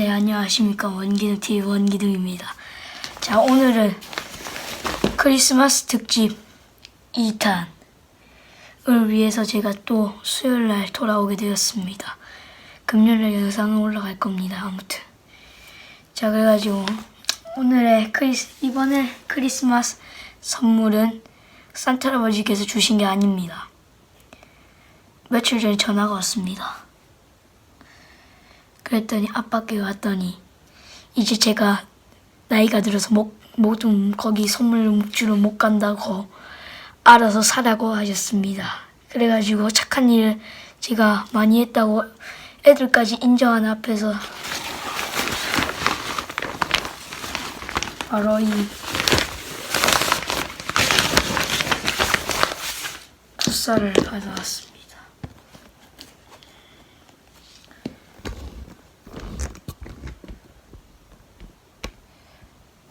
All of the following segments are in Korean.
네, 안녕하십니까. 원기둥 TV 원기둥입니다. 자, 오늘은 크리스마스 특집 2탄을 위해서 제가 또 수요일 날 돌아오게 되었습니다. 금요일 날 영상은 올라갈 겁니다. 아무튼. 자, 그래가지고 오늘의 크리스, 이번에 크리스마스 선물은 산타 할아버지께서 주신 게 아닙니다. 며칠 전에 전화가 왔습니다. 그랬더니 아빠께 왔더니 이제 제가 나이가 들어서 못, 모든 거기 선물 묵주로 못 간다고 알아서 사라고 하셨습니다. 그래가지고 착한 일을 제가 많이 했다고 애들까지 인정한 앞에서 바로 이 풋살을 가져왔습니다.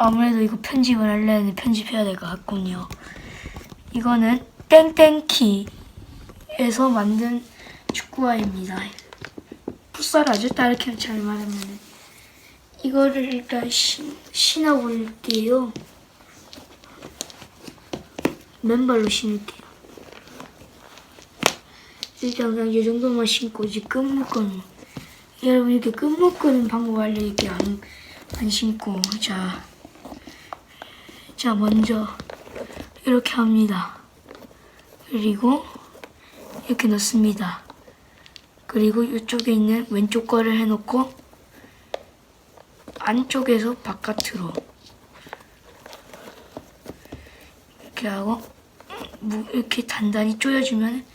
아무래도 이거 편집을 하려면 편집해야 될 것 같군요. 이거는 땡땡키에서 만든 축구화입니다. 풋살하죠? 다르게 잘 말하면 이거를 일단 신, 신어볼게요. 맨발로 신을게요. 일단 그냥 이 정도만 신고 이제 끈묶은 여러분 이렇게 끈묶는 방법 알려드릴게요. 안, 안 신고 자. 자, 먼저 이렇게 합니다. 그리고 이렇게 넣습니다. 그리고 이쪽에 있는 왼쪽 거를 해놓고 안쪽에서 바깥으로 이렇게 하고 무- 이렇게 단단히 조여주면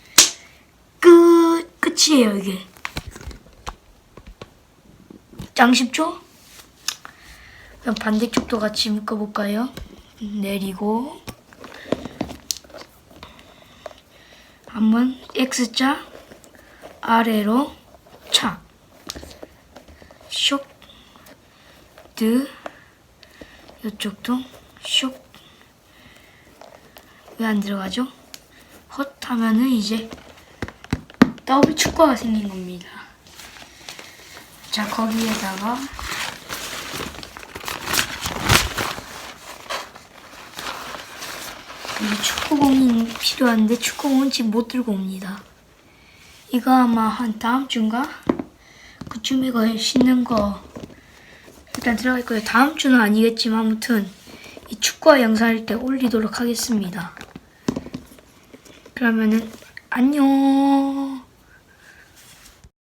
끝 끝이에요 이게. 짱 쉽죠? 그럼 반대쪽도 같이 묶어볼까요? 내리고 한번 X자 아래로 착 쇽, 드 이쪽도 쇽. 왜 안 들어가죠? 헛 하면은 이제 더블 축구가 생긴 겁니다. 자 거기에다가 이 축구공이 필요한데 축구공은 지금 못 들고 옵니다. 이거 아마 한 다음 주인가? 그쯤에 거의 신는 거 일단 들어갈 거예요. 다음 주는 아니겠지만 아무튼 이 축구화 영상일 때 올리도록 하겠습니다. 그러면은 안녕.